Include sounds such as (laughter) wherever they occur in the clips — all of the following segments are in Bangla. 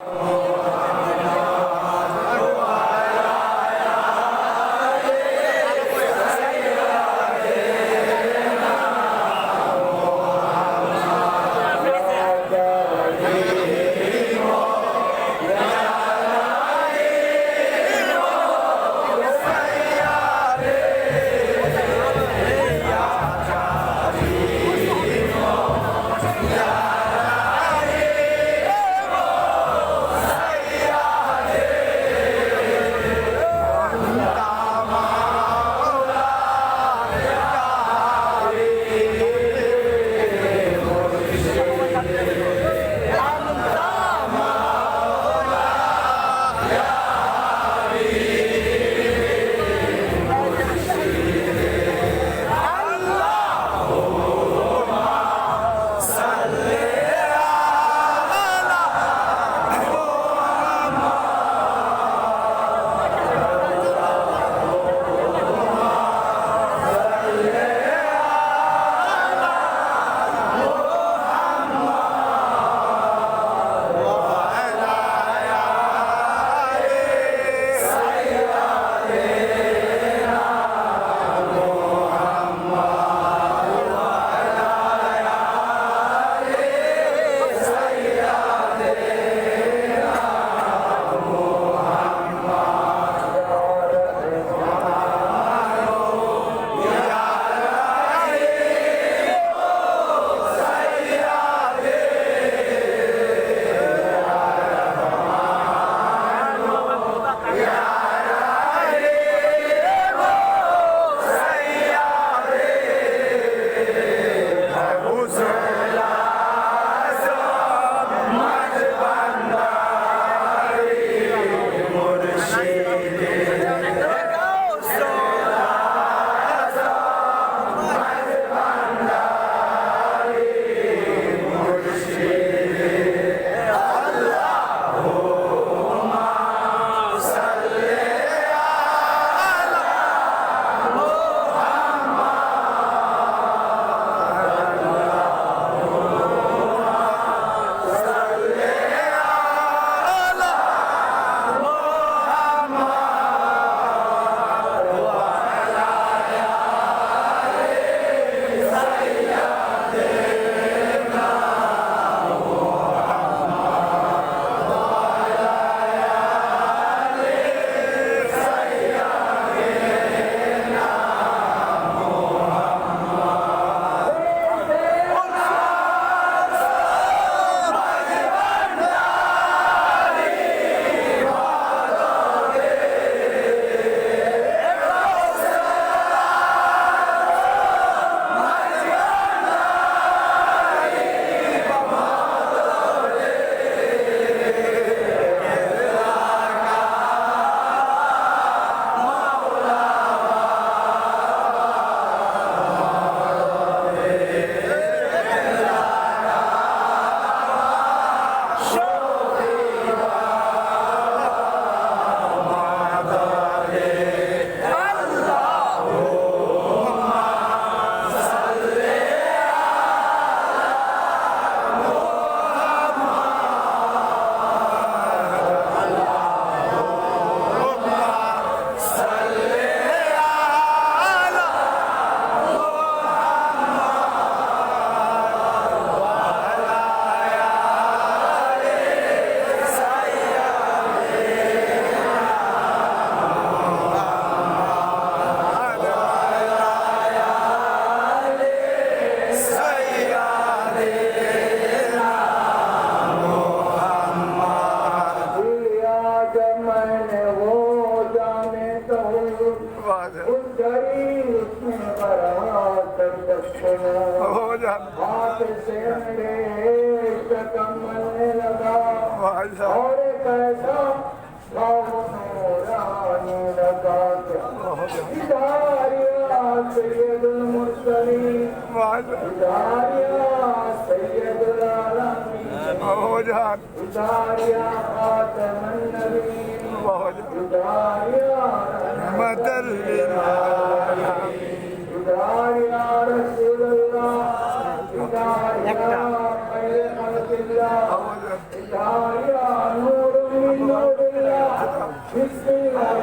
you بہو جان بہو جان مدل اللہ بسم الله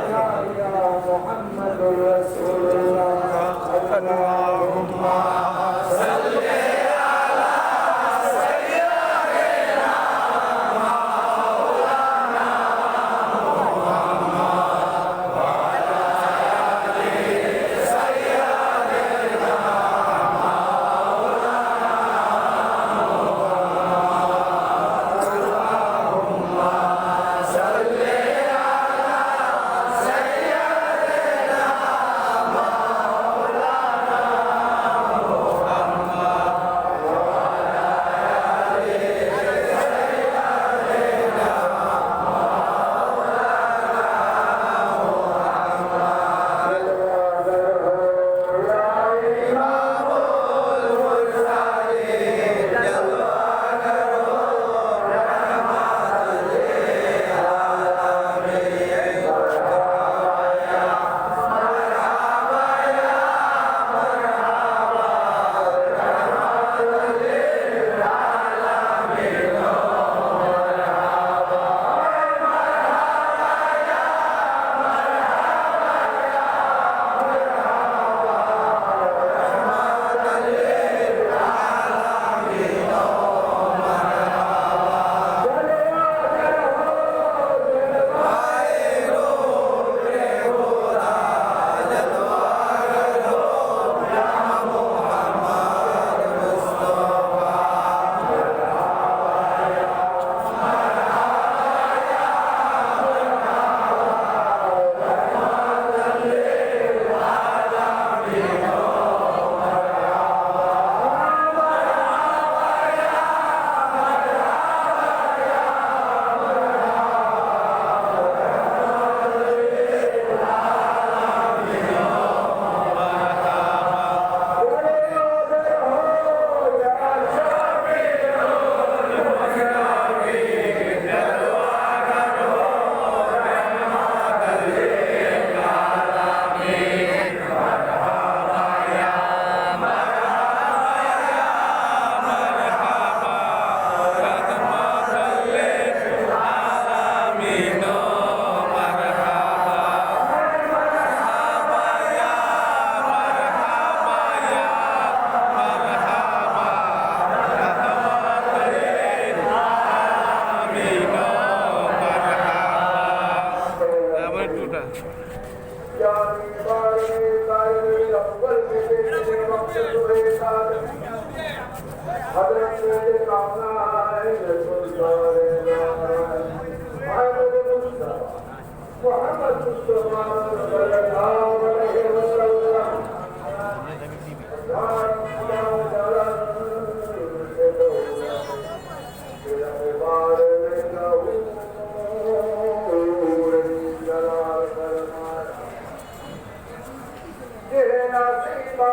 يا محمد رسول الله. اللهم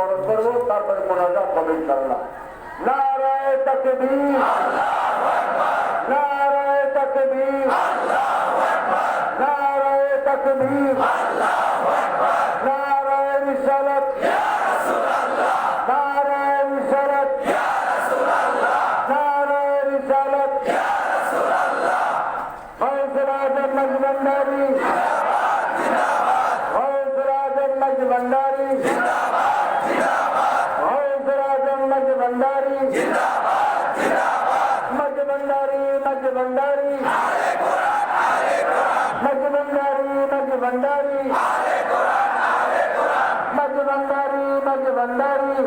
দরদ করব তারপরে মোনাজাত হবে ইনশাল্লাহ নারায় তাকবীর। নারায় তাকবীর। নারায় তাকবীর। নারায়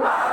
Ah! (laughs)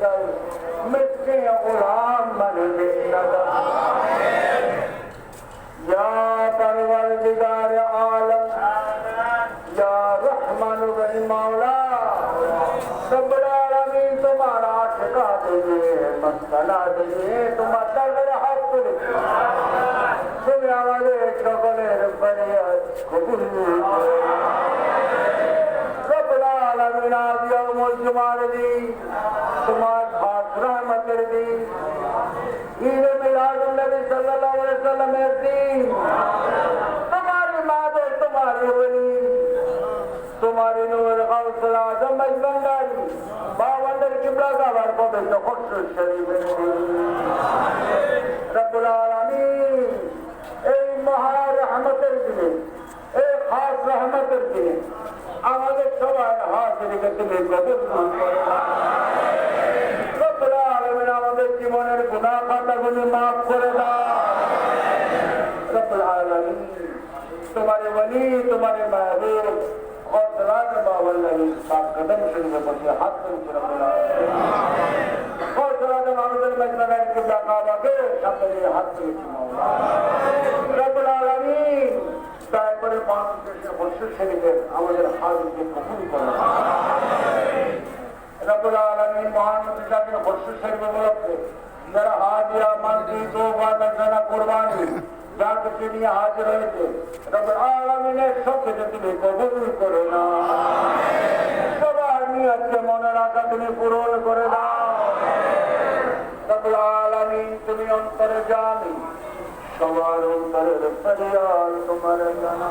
دل مٹ کے غلام بن دینا یا پروردگار عالم یا رحمان و مولا سب العالمین تمہارا ٹھکا دیجئے مسئلہ دیجئے تمہارا درد حق তুমি আমাদের সকলের ফরিয়াদ কবুল করো رب العالمين يوم الجمعة জুমার দিন তোমার খাস রহমতের দিন ঈদ মিলাদুন নবী সাল্লাল্লাহু আলাইহি ওয়াসাল্লামের দিন তোমার ইবাদত তোমার ওলি তোমার নূর গাউসুল আজম মজবন্দারি বাবন্দর কিবলা কাবার পবিত্র খুশরু শরীফের দিন রব্বুল আলামিন এই মহা রহমতের দিনে এই খাস রহমতের দিনে আমাদের সবার হাজিরিকে তুমি কবুল করো রব্বুল আলামিন আমাদের জীবনের গুণা খাতাগুলি মাফ করে দাও তোমার বলি তোমার মাহবুব اور دلال ماول نبی صاحب قدم شریف پر سے ہاتھ میں چلا بلا اور دلال ماول مجمع کے بقا کے سب کے ہاتھ میں چلا رب العالمین তারপরে মানুষের সে বছর শরীফের আমাদের হাজকে কবুল করা রব্বুল আলামিন মহান মুতিজাকের বর্ষ শরীফ উপলক্ষে যারা হাজিরা মানসি তোবা নজরা কুরবানি যা কিছু নিয়ে হাজির হয়েছে, রব্বুল আলামিনের সব কিছু তুমি কবুল করো না, সবার নিয়তকে মনে রাখা তুমি পূরণ করে দাও। রব্বুল আলামিন, তুমি অন্তরে জানি, সবার তোমার জানা।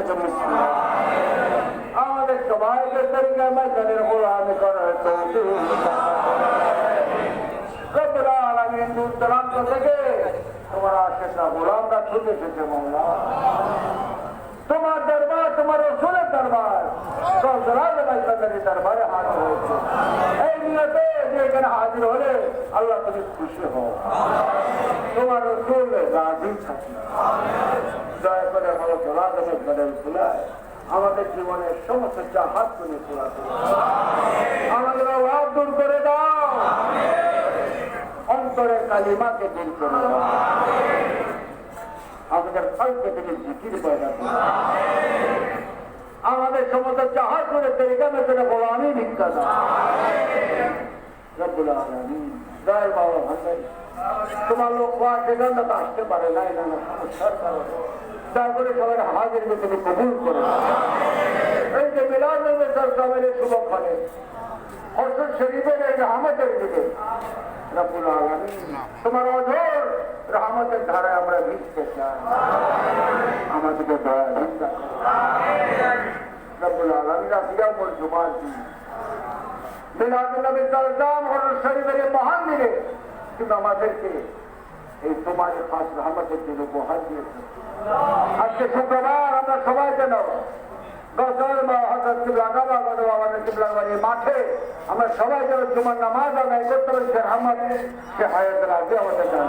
দাও আমাদের সবাইকে তরিকা মাঝখানের গোলামি করার তৌফিক রব্বুল আলামিন দূর তোমার আশেখা তোমার দরবার দরবার দরবারে হাজির হয়েছে। এই নিয়তে যে এখানে হাজির হলে আল্লাহ তুমি খুশি হও। তোমার রসুল দয়া করে আমার দরাজের বদল খুলায় আমাদের জীবনের সমস্ত চাহাত তুমি খোলা আমাদের অভাব দূর করে দাও। অন্তরের কালিমাকে দূর করে দাও। আমাদের কালকে থেকে জিকির করো। আমাদের সমস্ত চাহাজ করে তরিকা ভিক্ষা দাও। রব্বুল বাবা ভান্ডারী, তোমার লোক তো আসতে পারে না সমস্যার তারপরে সবাই হাজির তুমি কবুল করে। এই যে মিলাদ সরকারের শুভ ফলে হজর শরীফের এই দিকে তোমার অঝোর রহমতের ধারায় আমরা ভিজতে চাই আমাদেরকে দয়া করো। রব্বুল আলামিন শুক্রবার আমরা সবাই যেন গজল বা হজরত কিবলা কাবা গজল আমাদের কিবলা বাড়ির মাঠে আমরা সবাই যেন তোমার নামাজ আদায় করতে পারি সে রহমত সে হায়াতের আগে আমাদের দান।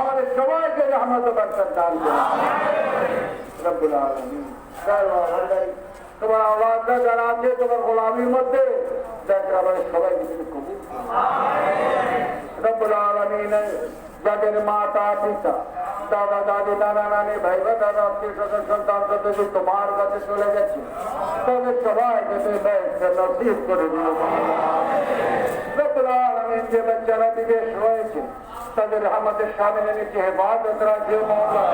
আমাদের সবাইকে রহমত বার্তার দান রব্বুল সর্বভান্ডারী তোমার আওলাদরা যারা আছে তোমার গোলামির মধ্যে দেখ আমাদের সবাইকে তুমি কবুল করো। রব্বুল আলামিন যাদের মাতা, পিতা, দাদা, দাদি, নানা, নানি ভাই ভাই দাদা, আত্মীয় স্বজন, সন্তান যদি তোমার কাছে চলে গেছে। তাদের তুমি ব্যবসা নসিব করে আলামিন যে বাচ্চারা বিদেশ রয়েছে, তাদের আমাদের সামনে নিচে হেফাজত মহল্লা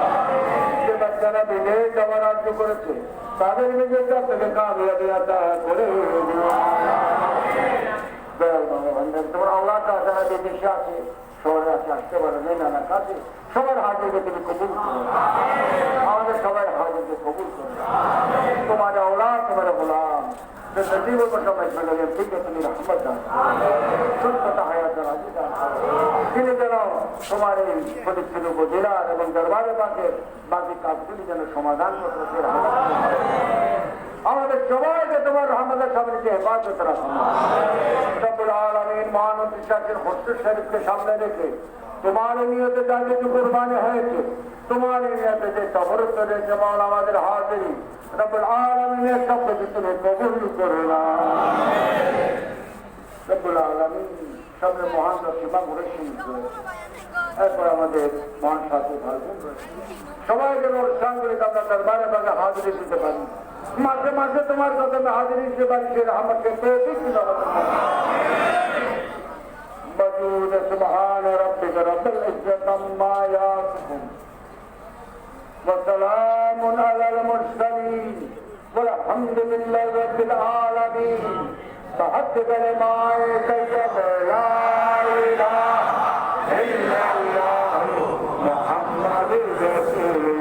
যে বাচ্চারা বিদেশ যাওয়ার রাজ্য করেছে, তাদের নিজের কাছ থেকে কামিয়াবি আদা করে তোমার আল্লাহ যারা বিদেশে আছে সবাই আছে, আসতে পারে নানা কাছে। সবার হাজকে তুমি কবুল করো। আমাদের সবাই হাজকে কবুল করো। তোমার ওলাদ তোমার গোলাম। জীবন সবাই চলে গেল ঠিক আছে, তুমি রহমত দান এবং দরবারের পাশে বাকি কাজগুলি যেন সমাধান করতে আমাদের সবাইকে তোমার রহমতের সামনে হেফাজত রাখো। রব্বুল আলামিন মহানবী শাসের হস্তের শরীফকে সামনে রেখে তোমার নিয়তে যা কিছু কোরবানি হয়েছে তোমার নিয়তে যে তবরত রয়েছে মাওলা আমাদের হাজিরি রব্বুল আলামিনের সব কিছু তুমি কবুল করে না। রব্বুল আলামিন সবচেয়ে মহান রসিমা ঘুরে শুনছে এরপর আমাদের মহান সাথী থাকবেন সবাই যেন অনুষ্ঠানগুলিতে আমরা দরবারে বাগে হাজিরি দিতে পারি মাঝে মাঝে তোমার কদমে হাজিরি দিতে পারি সে আমাকে তৌফিক দিন আমাদের মজুদ সুবহান রব্বিকা রব্বিল ইজ্জতি আম্মা ইয়াসিফুন وسلام على المرسلين والحمد لله رب العالمين فحسب لما طيب لا আলী রসুল